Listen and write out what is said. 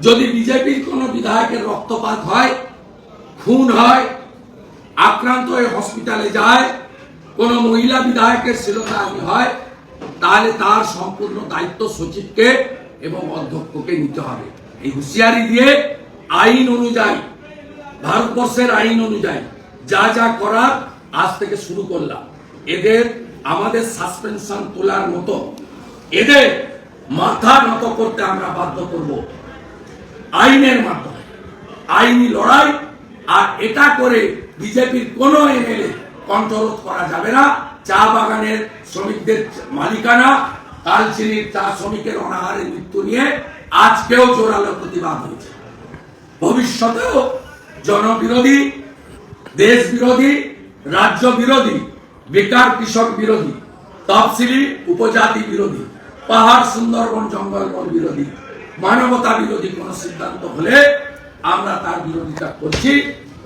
যদি বিজেপির কোন বিধায়কের রক্তপাত হয়, খুন হয়, আক্রান্ত হয়ে হসপিটালে যায়, কোন মহিলা বিধায়কের শিরোধারী হয়, তাহলে তার সম্পূর্ণ দায়িত্ব সচিবকে এবং অধ্যক্ষকে নিতে হবে। এই হুঁশিয়ারি দিয়ে আইন অনুযায়ী, ভারতবর্ষের আইন অনুযায়ী যা যা করার আজ থেকে শুরু করলাম। এদের আমাদের সাসপেনশন তোলার মতো, এদের মাথা নত করতে আমরা বাধ্য করব। আইনের মাধ্যমে। আইনি লড়াই আর এটা করে বিজেপির কোন এমএলএ কন্ট্রোল করা যাবে না। চা বাগানের শ্রমিকদের মালিকানা কালচিনির চা শ্রমিকের অনাহারে মৃত্যু নিয়ে আজকেও জোরালো প্রতিবাদ হয়েছে। ভবিষ্যতেও জনবিরোধী দেশ বিরোধী রাজ্য বিরোধী বেকার কৃষক বিরোধী, তফসিলি উপজাতি বিরোধী, পাহাড় সুন্দরবন জঙ্গলবন বিরোধী মানবতা বিরোধী কোন সিদ্ধান্ত হলে আমরা তার বিরোধিতা করছি।